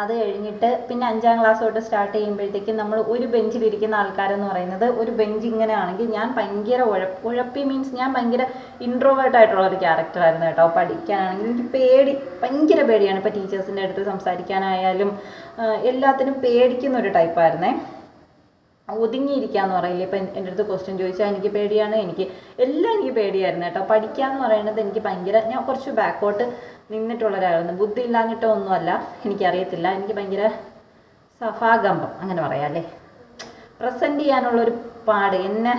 അത് കഴിഞ്ഞിട്ട് പിന്നെ അഞ്ചാം ക്ലാസ് തൊട്ട് സ്റ്റാർട്ട് ചെയ്യുമ്പോഴത്തേക്കും നമ്മൾ ഒരു ബെഞ്ചിലിരിക്കുന്ന ആൾക്കാരെന്ന് പറയുന്നത് ഒരു ബെഞ്ച് ഇങ്ങനെ ആണെങ്കിൽ ഞാൻ ഭയങ്കര ഉഴപ്പ് ഉഴപ്പി മീൻസ് ഞാൻ ഭയങ്കര ഇൻട്രോവേർട്ട് ആയിട്ടുള്ള ഒരു ക്യാരക്ടറായിരുന്നു കേട്ടോ. പഠിക്കാനാണെങ്കിൽ എനിക്ക് പേടി ഭയങ്കര പേടിയാണ് ഇപ്പോൾ ടീച്ചേഴ്സിന്റെ അടുത്ത് സംസാരിക്കാനായാലും എല്ലാത്തിനും പേടിക്കുന്ന ഒരു ടൈപ്പായിരുന്നേ ഒതുങ്ങിയിരിക്കാന്ന് പറയില്ലേ? ഇപ്പം എന്റെ അടുത്ത് ക്വസ്റ്റ്യൻ ചോദിച്ചാൽ എനിക്ക് പേടിയാണ്. എനിക്ക് എല്ലാം എനിക്ക് പേടിയായിരുന്നു കേട്ടോ. പഠിക്കുക എന്ന് പറയുന്നത് എനിക്ക് ഭയങ്കര ഞാൻ കുറച്ച് ബാക്കോട്ട് നിന്നിട്ടുള്ള ഒരാളാണ്. ബുദ്ധി ഇല്ലാഞ്ഞിട്ടോ ഒന്നുമല്ല. എനിക്കറിയത്തില്ല. എനിക്ക് ഭയങ്കര സഭാകമ്പം അങ്ങനെ പറയാം അല്ലേ? പ്രസന്റ് ചെയ്യാനുള്ളൊരു പാട്. എന്നെ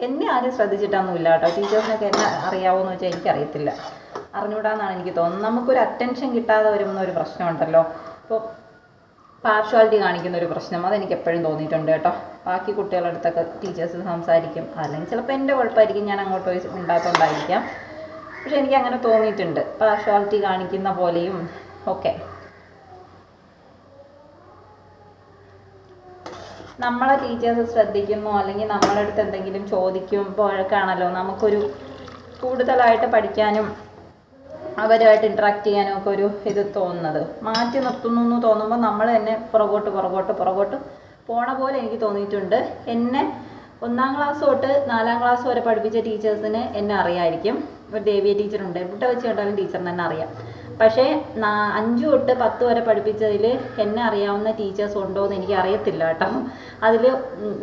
എന്നെ ആരും ശ്രദ്ധിച്ചിട്ടൊന്നുമില്ല കേട്ടോ. ടീച്ചേഴ്സിനൊക്കെ എന്നെ അറിയാവോന്ന് വെച്ചാൽ എനിക്കറിയത്തില്ല. അറിഞ്ഞൂടാന്നാണ് എനിക്ക് തോന്നുന്നത്. നമുക്കൊരു അറ്റൻഷൻ കിട്ടാതെ വരുന്ന ഒരു പ്രശ്നമുണ്ടല്ലോ. ഇപ്പോൾ പാർഷ്വാലിറ്റി കാണിക്കുന്ന ഒരു പ്രശ്നം. അതെനിക്ക് എപ്പോഴും തോന്നിയിട്ടുണ്ട് കേട്ടോ. ബാക്കി കുട്ടികളുടെ അടുത്തൊക്കെ ടീച്ചേഴ്സ് സംസാരിക്കും. അല്ലെങ്കിൽ ചിലപ്പോൾ എന്റെ കുഴപ്പമായിരിക്കും. ഞാൻ അങ്ങോട്ട് പോയി ഉണ്ടായിട്ടുണ്ടായിരിക്കാം പക്ഷെ എനിക്ക് അങ്ങനെ തോന്നിയിട്ടുണ്ട്. പാർഷ്വാലിറ്റി കാണിക്കുന്ന പോലെയും ഒക്കെ. നമ്മളെ ടീച്ചേഴ്സ് ശ്രദ്ധിക്കുന്നു. അല്ലെങ്കിൽ നമ്മളെ അടുത്ത് എന്തെങ്കിലും ചോദിക്കുമ്പോഴൊക്കെയാണല്ലോ നമുക്കൊരു കൂടുതലായിട്ട് പഠിക്കാനും അവരുമായിട്ട് ഇൻട്രാക്ട് ചെയ്യാനും ഒക്കെ ഒരു ഇത് തോന്നുന്നത്. മാറ്റി നിർത്തുന്നു എന്ന് തോന്നുമ്പോൾ നമ്മൾ തന്നെ പുറകോട്ട് പുറകോട്ട് പുറകോട്ട് പോണ പോലെ എനിക്ക് തോന്നിയിട്ടുണ്ട്. എന്നെ ഒന്നാം ക്ലാസ് തൊട്ട് നാലാം ക്ലാസ് വരെ പഠിപ്പിച്ച ടീച്ചേഴ്സിന് എന്നെ അറിയായിരിക്കും. ഒരു ദേവിയ ടീച്ചറുണ്ട് എവിടെ വെച്ച് കണ്ടാലും ടീച്ചറിന് തന്നെ അറിയാം. പക്ഷേ അഞ്ച് തൊട്ട് പത്ത് വരെ പഠിപ്പിച്ചതിൽ എന്നെ അറിയാവുന്ന ടീച്ചേഴ്സ് ഉണ്ടോ എന്ന് എനിക്ക് അറിയത്തില്ല കേട്ടോ. അതിൽ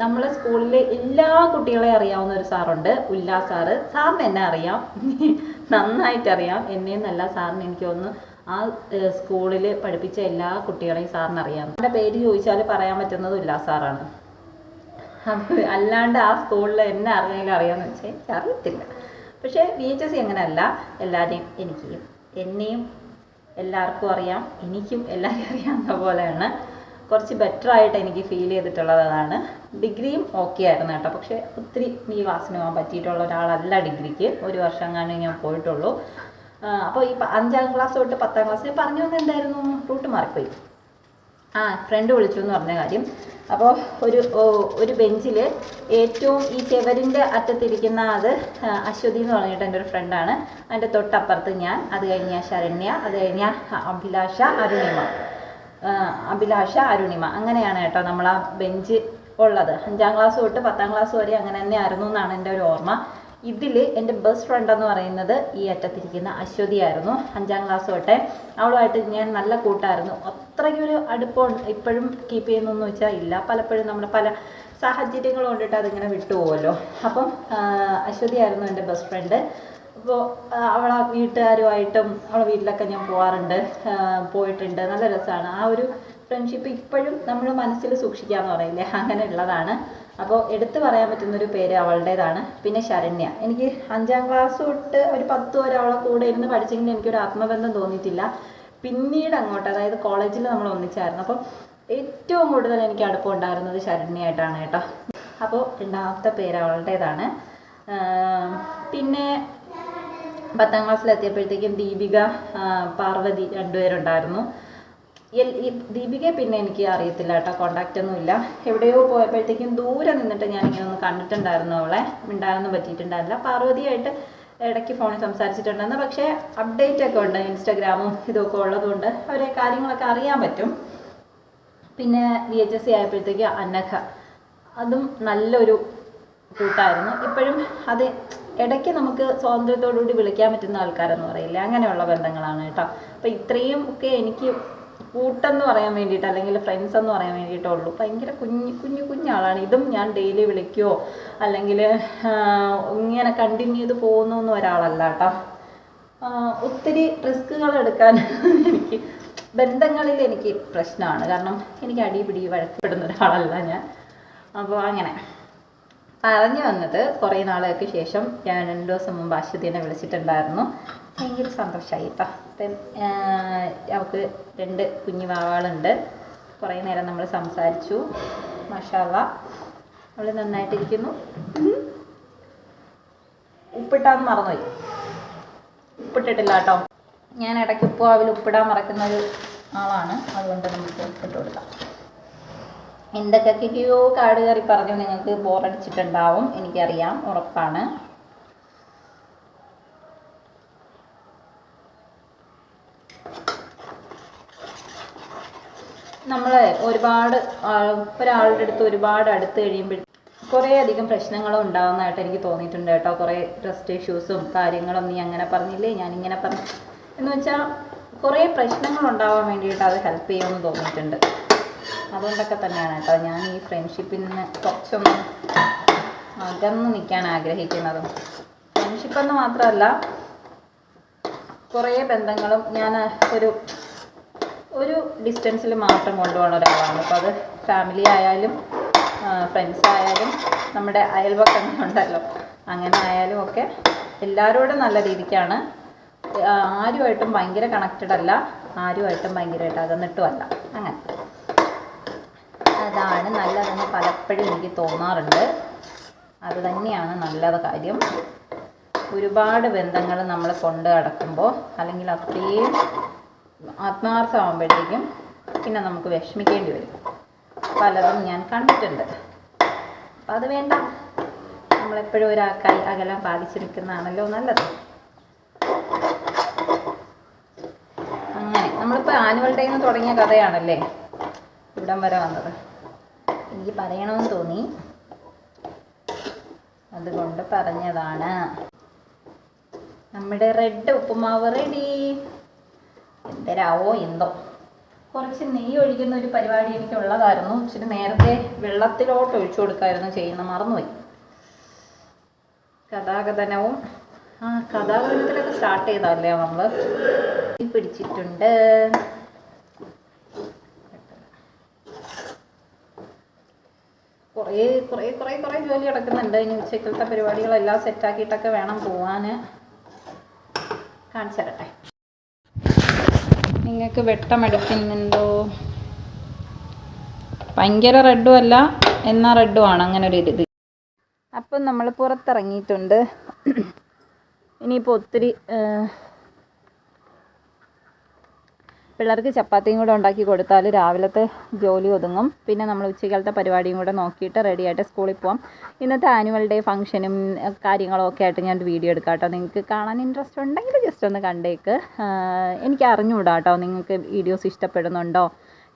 നമ്മളെ സ്കൂളിൽ എല്ലാ കുട്ടികളെയും അറിയാവുന്ന ഒരു സാറുണ്ട് ഉല്ലാസ് സാറ്. സാറിന് എന്നെ അറിയാം. നന്നായിട്ട് അറിയാം എന്നെയെന്നല്ല സാറിന് എനിക്ക് ഒന്ന് ആ സ്കൂളിൽ പഠിപ്പിച്ച എല്ലാ കുട്ടികളെയും സാറിന് അറിയാം. എന്റെ പേര് ചോദിച്ചാൽ പറയാൻ പറ്റുന്നത് ഉല്ലാസ് സാറാണ്. അല്ലാണ്ട് ആ സ്കൂളിൽ എന്നെ അറിഞ്ഞാലും അറിയാമെന്ന് വെച്ചാൽ എനിക്ക് അറിയത്തില്ല പക്ഷേ വി എച്ച് എസ് സി അങ്ങനെയല്ല. എല്ലാവരെയും എനിക്ക് എന്നെയും എല്ലാവർക്കും അറിയാം. എനിക്കും എല്ലാവരും അറിയാവുന്ന പോലെയാണ്. കുറച്ച് ബെറ്റർ ആയിട്ട് എനിക്ക് ഫീൽ ചെയ്തിട്ടുള്ളത് അതാണ്. ഡിഗ്രിയും ഓക്കെ ആയിരുന്നു കേട്ടോ. പക്ഷേ ഒത്തിരി നീ വാസന പോകാൻ പറ്റിയിട്ടുള്ള ഒരാളല്ല ഡിഗ്രിക്ക് ഒരു വർഷം കാണും ഞാൻ പോയിട്ടുള്ളൂ. അപ്പോൾ ഈ അഞ്ചാം ക്ലാസ് തൊട്ട് പത്താം ക്ലാസ്സിൽ പറഞ്ഞു വന്നത് എന്തായിരുന്നു? റൂട്ട് മാറിപ്പോയി. ആ ഫ്രണ്ട് വിളിച്ചു എന്ന് പറഞ്ഞ കാര്യം. അപ്പോൾ ഒരു ഒരു ബെഞ്ചിൽ ഏറ്റവും ഈ ചെവരിന്റെ അറ്റത്തിരിക്കുന്ന അത് അശ്വതി എന്ന് പറഞ്ഞിട്ട് എന്റെ ഒരു ഫ്രണ്ടാണ് അതിന്റെ തൊട്ടപ്പുറത്ത് ഞാൻ അത് കഴിഞ്ഞ ശരണ്യ അത് കഴിഞ്ഞ അഭിലാഷ അരുണിമ. അഭിലാഷ അരുണിമ. അങ്ങനെയാണ് കേട്ടോ നമ്മൾ ആ ബെഞ്ച് ഉള്ളത്. അഞ്ചാം ക്ലാസ് തൊട്ട് പത്താം ക്ലാസ് വരെ അങ്ങനെ തന്നെ ആയിരുന്നു എന്നാണ് എന്റെ ഒരു ഓർമ്മ. ഇതിൽ എന്റെ ബെസ്റ്റ് ഫ്രണ്ട് എന്ന് പറയുന്നത് ഈ അറ്റത്തിരിക്കുന്ന അശ്വതിയായിരുന്നു അഞ്ചാം ക്ലാസ് തൊട്ടെ. അവളുമായിട്ട് ഞാൻ നല്ല കൂട്ടായിരുന്നു. അത്രയ്ക്കൊരു അടുപ്പം ഇപ്പോഴും കീപ്പ് ചെയ്യുന്നതെന്ന് വെച്ചാൽ ഇല്ല. പലപ്പോഴും നമ്മൾ പല സാഹചര്യങ്ങൾ കൊണ്ടിട്ട് അതിങ്ങനെ വിട്ടുപോകുമല്ലോ അപ്പം അശ്വതിയായിരുന്നു എന്റെ ബെസ്റ്റ് ഫ്രണ്ട് അപ്പോൾ അവളെ വീട്ടുകാരുമായിട്ടും അവളെ വീട്ടിലൊക്കെ ഞാൻ പോകാറുണ്ട് പോയിട്ടുണ്ട്. നല്ല രസമാണ്. ആ ഒരു ഫ്രണ്ട്ഷിപ്പ് ഇപ്പോഴും നമ്മൾ മനസ്സിൽ സൂക്ഷിക്കാന്ന് പറയില്ലേ? അങ്ങനെ ഉള്ളതാണ്. അപ്പോൾ എടുത്തു പറയാൻ പറ്റുന്നൊരു പേര് അവളുടേതാണ് പിന്നെ ശരണ്യ. എനിക്ക് അഞ്ചാം ക്ലാസ് തൊട്ട് ഒരു പത്ത് വരെ അവളെ കൂടെ ഇരുന്ന് പഠിച്ചെങ്കിലും എനിക്കൊരു ആത്മബന്ധം തോന്നിയിട്ടില്ല. പിന്നീട് അങ്ങോട്ട് അതായത് കോളേജിൽ നമ്മൾ ഒന്നിച്ചായിരുന്നു. അപ്പം ഏറ്റവും കൂടുതൽ എനിക്ക് അടുപ്പം ഉണ്ടായിരുന്നത് ശരണ്യായിട്ടാണ് കേട്ടോ. അപ്പോൾ രണ്ടാമത്തെ പേര് അവളുടേതാണ്. പിന്നെ പത്താം ക്ലാസ്സിലെത്തിയപ്പോഴത്തേക്കും ദീപിക പാർവതി രണ്ടുപേരുണ്ടായിരുന്നു. ഈ ദീപികയെ പിന്നെ എനിക്ക് അറിയത്തില്ല കേട്ടോ കോണ്ടാക്റ്റ് ഒന്നും ഇല്ല. എവിടെയോ പോയപ്പോഴത്തേക്കും ദൂരെ നിന്നിട്ട് ഞാനിങ്ങനെ ഒന്ന് കണ്ടിട്ടുണ്ടായിരുന്നു അവളെ. മിണ്ടാനൊന്നും പറ്റിയിട്ടുണ്ടായിരുന്നില്ല. പാർവതിയായിട്ട് ഇടയ്ക്ക് ഫോണിൽ സംസാരിച്ചിട്ടുണ്ടായിരുന്നു. പക്ഷേ അപ്ഡേറ്റ് ഒക്കെ ഉണ്ട് ഇൻസ്റ്റാഗ്രാമും ഇതൊക്കെ ഉള്ളതുകൊണ്ട് അവരെ കാര്യങ്ങളൊക്കെ അറിയാൻ പറ്റും. പിന്നെ വി എച്ച് എസ് സി ആയപ്പോഴത്തേക്ക് അനഘ. അതും നല്ലൊരു കൂട്ടായിരുന്നു. ഇപ്പോഴും അത് ഇടയ്ക്ക് നമുക്ക് സ്വാതന്ത്ര്യത്തോടുകൂടി വിളിക്കാൻ പറ്റുന്ന ആൾക്കാരെന്ന് പറയില്ലേ? അങ്ങനെയുള്ള ബന്ധങ്ങളാണ് കേട്ടോ. അപ്പോൾ ഇത്രയും ഒക്കെ എനിക്ക് കൂട്ടെന്ന് പറയാൻ വേണ്ടിയിട്ട് അല്ലെങ്കിൽ ഫ്രണ്ട്സ് എന്ന് പറയാൻ വേണ്ടിയിട്ടേ ഉള്ളൂ. ഭയങ്കര കുഞ്ഞു കുഞ്ഞു കുഞ്ഞാളാണ് ഇതും ഞാൻ ഡെയിലി വിളിക്കുമോ അല്ലെങ്കിൽ ഇങ്ങനെ കണ്ടിന്യൂ ചെയ്ത് പോകുന്നു ഒരാളല്ല കേട്ടോ. ഒത്തിരി റിസ്കുകൾ എടുക്കാൻ എനിക്ക് ബന്ധങ്ങളിൽ എനിക്ക് പ്രശ്നമാണ്. കാരണം എനിക്ക് അടിപിടി വഴക്കപ്പെടുന്ന ഒരാളല്ല ഞാൻ. അപ്പോൾ അങ്ങനെ. പറഞ്ഞു വന്നത് കുറേ നാളുകൾക്ക് ശേഷം ഞാൻ രണ്ട് ദിവസം മുമ്പ് അശ്വതിനെ വിളിച്ചിട്ടുണ്ടായിരുന്നു. ഭയങ്കര സന്തോഷമായി കേട്ടോ അപ്പം അവൾക്ക് രണ്ട് കുഞ്ഞു വാവാളുണ്ട്. കുറേ നേരം നമ്മൾ സംസാരിച്ചു. മഷാല അവൾ നന്നായിട്ടിരിക്കുന്നു. ഉപ്പിട്ടാന്ന് മറന്നുപോയി. ഉപ്പിട്ടിട്ടില്ല കേട്ടോ ഞാൻ ഇടയ്ക്ക് ഇപ്പോൾ അവൽ ഉപ്പിടാൻ മറക്കുന്ന ഒരു ആളാണ്. അതുകൊണ്ട് നമുക്ക് ഉപ്പിട്ട് കൊടുക്കാം. എന്തൊക്കെയൊക്കെയോ കാട് കയറി പറഞ്ഞു. നിങ്ങൾക്ക് ബോറടിച്ചിട്ടുണ്ടാവും എനിക്കറിയാം. ഉറപ്പാണ്. നമ്മൾ ഒരുപാട് ഒരാളുടെ അടുത്ത് ഒരുപാട് അടുത്ത് കഴിയുമ്പോൾ കുറേ അധികം പ്രശ്നങ്ങളും ഉണ്ടാകുന്നതായിട്ട് എനിക്ക് തോന്നിയിട്ടുണ്ട് കേട്ടോ. കുറേ ട്രസ്റ്റ് ഇഷ്യൂസും കാര്യങ്ങളും നീ അങ്ങനെ പറഞ്ഞില്ലേ ഞാൻ ഇങ്ങനെ പറഞ്ഞു. എന്ന് വെച്ചാൽ കുറേ പ്രശ്നങ്ങൾ ഉണ്ടാവാൻ വേണ്ടിയിട്ട് അത് ഹെൽപ്പ് ചെയ്യുമെന്ന് തോന്നിയിട്ടുണ്ട്. അതുകൊണ്ടൊക്കെ തന്നെയാണ് കേട്ടോ. ഞാൻ ഈ ഫ്രണ്ട്ഷിപ്പിൽ നിന്ന് കുറച്ചൊന്ന് അകന്ന് നിൽക്കാൻ ആഗ്രഹിക്കുന്നത്. ഫ്രണ്ട്ഷിപ്പ് എന്ന് മാത്രമല്ല കുറേ ബന്ധങ്ങളും ഞാൻ ഒരു ഒരു ഡിസ്റ്റൻസിൽ മാത്രം കൊണ്ടുപോകുന്ന ഒരാളാണ്. അപ്പോൾ അത് ഫാമിലി ആയാലും ഫ്രണ്ട്സ് ആയാലും നമ്മുടെ അയൽവക്കങ്ങളുണ്ടല്ലോ. അങ്ങനെ ആയാലും ഒക്കെ എല്ലാവരോടും നല്ല രീതിക്കാണ്. ആരുമായിട്ടും ഭയങ്കര കണക്റ്റഡ് അല്ല ആരുമായിട്ടും ഭയങ്കരമായിട്ട് അകന്നിട്ടുമല്ല അങ്ങനെ. അതാണ് നല്ലതെന്ന് പലപ്പോഴും എനിക്ക് തോന്നാറുണ്ട്. അത് തന്നെയാണ് നല്ലത് കാര്യം. ഒരുപാട് ബന്ധങ്ങൾ നമ്മൾ കൊണ്ട് നടക്കുമ്പോൾ അല്ലെങ്കിൽ അത്രയും ആത്മാർത്ഥമാകുമ്പോഴത്തേക്കും പിന്നെ നമുക്ക് വിഷമിക്കേണ്ടി വരും. പലതും ഞാൻ കണ്ടിട്ടുണ്ട്. അപ്പം അത് വേണ്ട. നമ്മളെപ്പോഴും ഒരാൾക്കായി അകലം പാലിച്ചു നിൽക്കുന്നതാണല്ലോ നല്ലത്. അങ്ങനെ. നമ്മളിപ്പോൾ ആനുവൽ ഡേ എന്ന് തുടങ്ങിയ കഥയാണല്ലേ? ഇവിടം വരെ വന്നത്. എനിക്ക് പറയണമെന്ന് തോന്നി. അതുകൊണ്ട് പറഞ്ഞതാണ്. നമ്മുടെ റെഡ് ഉപ്പുമാവ് റെഡി എന്തരാവോ എന്തോ. കുറച്ച് നെയ്യ് ഒഴിക്കുന്ന ഒരു പരിപാടി എനിക്കുള്ളതായിരുന്നു. ഇച്ചിരി നേരത്തെ വെള്ളത്തിലോട്ട് ഒഴിച്ചു കൊടുക്കായിരുന്നു ചെയ്യുന്ന മറന്നുപോയി. കഥാകഥനവും ആ കഥാകഥനത്തിലൊക്കെ സ്റ്റാർട്ട് ചെയ്തല്ലേ നമ്മൾ പിടിച്ചിട്ടുണ്ട്. കുറേ കുറേ കുറേ കുറേ ജോലി കിടക്കുന്നുണ്ട് ഇനി ഉച്ചക്കലത്തെ പരിപാടികളെല്ലാം സെറ്റാക്കിയിട്ടൊക്കെ വേണം പോവാൻ കാണിച്ചു തരട്ടെ നിങ്ങൾക്ക് വെട്ടമെടുക്കുന്നുണ്ടോ ഭയങ്കര റെഡും അല്ല. എന്നാൽ റെഡും ആണ്. അങ്ങനെ ഒരു ഇത്. അപ്പം നമ്മൾ പുറത്തിറങ്ങിയിട്ടുണ്ട്. ഇനിയിപ്പോൾ ഒത്തിരി പിള്ളേർക്ക് ചപ്പാത്തിയും കൂടെ ഉണ്ടാക്കി കൊടുത്താൽ രാവിലത്തെ ജോലി ഒതുങ്ങും. പിന്നെ നമ്മൾ ഉച്ചക്കാലത്തെ പരിപാടിയും കൂടെ നോക്കിയിട്ട് റെഡിയായിട്ട് സ്കൂളിൽ പോകാം ഇന്നത്തെ ആനുവൽ ഡേ ഫംഗ്ഷനും കാര്യങ്ങളും ഒക്കെ ആയിട്ട് ഞാൻ വീഡിയോ എടുക്കാം കേട്ടോ. നിങ്ങൾക്ക് കാണാൻ ഇൻട്രസ്റ്റ് ഉണ്ടെങ്കിൽ ജസ്റ്റ് ഒന്ന് കണ്ടേക്ക്. എനിക്ക് അറിഞ്ഞുകൂടാ കേട്ടോ. നിങ്ങൾക്ക് വീഡിയോസ് ഇഷ്ടപ്പെടുന്നുണ്ടോ?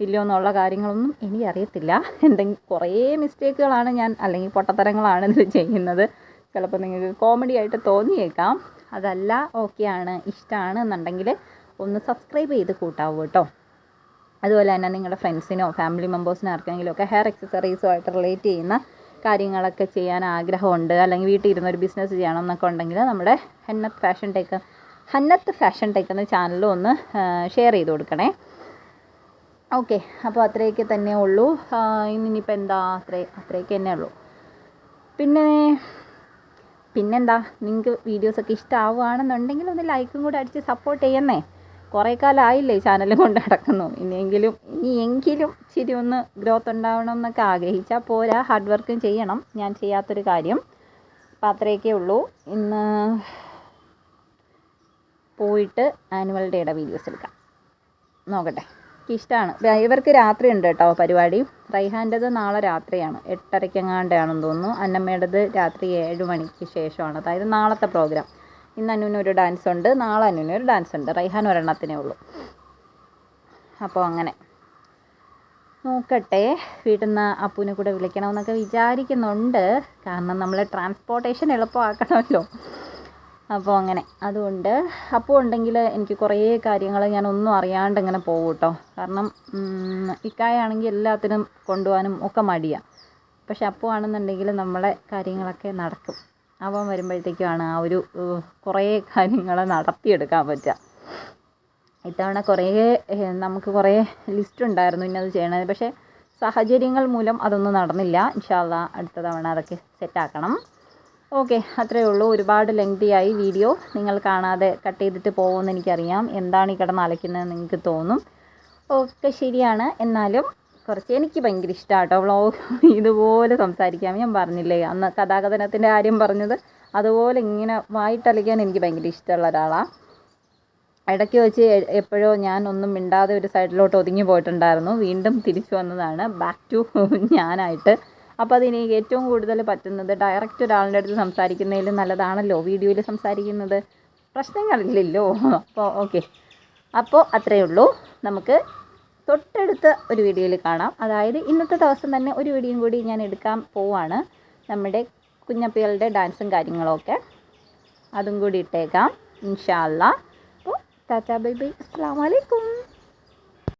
ഇല്ലയോ എന്നുള്ള കാര്യങ്ങളൊന്നും എനിക്കറിയത്തില്ല. എന്തെങ്കിലും കുറേ മിസ്റ്റേക്കുകളാണ് ഞാൻ അല്ലെങ്കിൽ പൊട്ടത്തരങ്ങളാണ് ഇതിൽ ചെയ്യുന്നത്. ചിലപ്പോൾ നിങ്ങൾക്ക് കോമഡി ആയിട്ട് തോന്നിയേക്കാം. അതല്ല ഓക്കെയാണ് ഇഷ്ടമാണ് എന്നുണ്ടെങ്കിൽ ഒന്ന് സബ്സ്ക്രൈബ് ചെയ്ത് കൂട്ടാവൂ കേട്ടോ. അതുപോലെ തന്നെ നിങ്ങളുടെ ഫ്രണ്ട്സിനോ ഫാമിലി മെമ്പേഴ്സിനോ ആർക്കെങ്കിലും ഒക്കെ ഹെയർ ആയിട്ട് റിലേറ്റ് ചെയ്യുന്ന കാര്യങ്ങളൊക്കെ ചെയ്യാൻ ആഗ്രഹമുണ്ട്. അല്ലെങ്കിൽ വീട്ടിൽ ഇരുന്ന് ഒരു ബിസിനസ് ചെയ്യണം എന്നൊക്കെ ഉണ്ടെങ്കിൽ നമ്മുടെ Hannath fashion tech Hannath fashion tech എന്ന ചാനലും ഒന്ന് ഷെയർ ചെയ്ത് കൊടുക്കണേ. ഓക്കെ അപ്പോൾ അത്രയൊക്കെ തന്നെ ഉള്ളൂ. ഇനിയിപ്പോൾ എന്താ? അത്രേ അത്രയൊക്കെ തന്നെ ഉള്ളൂ. പിന്നെ പിന്നെന്താ? നിങ്ങൾക്ക് വീഡിയോസൊക്കെ ഇഷ്ടമാവുകയാണെന്നുണ്ടെങ്കിൽ ഒന്ന് ലൈക്കും കൂടെ അടിച്ച് സപ്പോർട്ട് ചെയ്യുന്നേ കുറേ കാലമായില്ലേ ചാനൽ കൊണ്ട് നടക്കുന്നു. ഇനിയെങ്കിലും ഇനിയെങ്കിലും ഇച്ചിരി ഒന്ന് ഗ്രോത്ത് ഉണ്ടാവണം എന്നൊക്കെ ആഗ്രഹിച്ചാൽ പോരാ ഹാർഡ് വർക്കും ചെയ്യണം. ഞാൻ ചെയ്യാത്തൊരു കാര്യം അപ്പം അത്രയൊക്കെ ഉള്ളൂ. ഇന്ന് പോയിട്ട് ആനുവൽ ഡേയുടെ വീഡിയോസ് എടുക്കാം. നോക്കട്ടെ. ഇഷ്ടമാണ് ഇവർക്ക് രാത്രി ഉണ്ട് കേട്ടോ പരിപാടി. റൈഹാന്റെത് നാളെ രാത്രിയാണ്. എട്ടരയ്ക്കെങ്ങാണ്ടാണെന്ന് തോന്നുന്നു. അന്നമ്മയുടേത് രാത്രി ഏഴ് മണിക്ക് ശേഷമാണ്. അതായത് നാളത്തെ പ്രോഗ്രാം ഇന്ന് അനുവിന് ഒരു ഡാൻസ് ഉണ്ട് നാളെ അനുവിന് ഒരു ഡാൻസ് ഉണ്ട്. റൈഹാൻ ഒരെണ്ണത്തിനേ ഉള്ളൂ. അപ്പോൾ അങ്ങനെ. നോക്കട്ടെ വീട്ടിൽ നിന്ന് അപ്പുവിനെ കൂടെ വിളിക്കണമെന്നൊക്കെ വിചാരിക്കുന്നുണ്ട്. കാരണം നമ്മൾ ട്രാൻസ്പോർട്ടേഷൻ എളുപ്പമാക്കണമല്ലോ. അപ്പോൾ അങ്ങനെ. അതുകൊണ്ട് അപ്പോൾ ഉണ്ടെങ്കിൽ എനിക്ക് കുറേ കാര്യങ്ങൾ ഞാൻ ഒന്നും അറിയാണ്ട് ഇങ്ങനെ പോകും കേട്ടോ. കാരണം ഇക്കായാണെങ്കിൽ എല്ലാത്തിനും കൊണ്ടുപോകാനും ഒക്കെ മടിയാണ് പക്ഷെ അപ്പോൾ ആണെന്നുണ്ടെങ്കിൽ നമ്മളെ കാര്യങ്ങളൊക്കെ നടക്കും. അവൻ വരുമ്പോഴത്തേക്കുമാണ് ആ ഒരു കുറേ കാര്യങ്ങൾ നടത്തിയെടുക്കാൻ പറ്റുക. ഇത്തവണ കുറേ നമുക്ക് കുറേ ലിസ്റ്റ് ഉണ്ടായിരുന്നു ഇന്നത് ചെയ്യണത് പക്ഷേ സാഹചര്യങ്ങൾ മൂലം അതൊന്നും നടന്നില്ല. ഇൻഷാല്ല അടുത്ത തവണ അതൊക്കെ സെറ്റാക്കണം ഓക്കെ അത്രയേ ഉള്ളൂ. ഒരുപാട് ലെങ്തിയായി വീഡിയോ നിങ്ങൾ കാണാതെ കട്ട് ചെയ്തിട്ട് പോകുമെന്ന് എനിക്കറിയാം. എന്താണ് ഈ കിടന്ന് അലയ്ക്കുന്നതെന്ന് നിങ്ങൾക്ക് തോന്നും. ഒക്കെ ശരിയാണ്. എന്നാലും കുറച്ച് എനിക്ക് ഭയങ്കര ഇഷ്ടമാണ് കേട്ടോ വ്ളോഗ് ഇതുപോലെ സംസാരിക്കാം ഞാൻ പറഞ്ഞില്ലേ? അന്ന് കഥാകഥനത്തിന്റെ കാര്യം പറഞ്ഞത് അതുപോലെ ഇങ്ങനെ വായിട്ടലയ്ക്കാൻ എനിക്ക് ഭയങ്കര ഇഷ്ടമുള്ള ഒരാളാണ് ഇടയ്ക്ക് വെച്ച് എപ്പോഴോ ഞാൻ ഒന്നും മിണ്ടാതെ ഒരു സൈഡിലോട്ട് ഒതുങ്ങി പോയിട്ടുണ്ടായിരുന്നു. വീണ്ടും തിരിച്ചു വന്നതാണ്. ബാക്ക് ടു ഞാനായിട്ട്. അപ്പോൾ അതിന് ഏറ്റവും കൂടുതൽ പറ്റുന്നത് ഡയറക്റ്റ് ഒരാളുടെ അടുത്ത് സംസാരിക്കുന്നതിലും നല്ലതാണല്ലോ വീഡിയോയിൽ സംസാരിക്കുന്നത്. പ്രശ്നങ്ങളില്ലല്ലോ അപ്പോൾ ഓക്കെ അപ്പോൾ അത്രയേ ഉള്ളൂ. നമുക്ക് തൊട്ടടുത്ത ഒരു വീഡിയോയിൽ കാണാം. അതായത് ഇന്നത്തെ ദിവസം തന്നെ ഒരു വീഡിയോയും കൂടി ഞാൻ എടുക്കാൻ പോവാണ്. നമ്മുടെ കുഞ്ഞപ്പികളുടെ ഡാൻസും കാര്യങ്ങളൊക്കെ അതും കൂടി ഇട്ടേക്കാം ഇൻഷാല്ല അപ്പോൾ ടാറ്റാ ബൈ ബൈ. അസ്സാം വലൈക്കും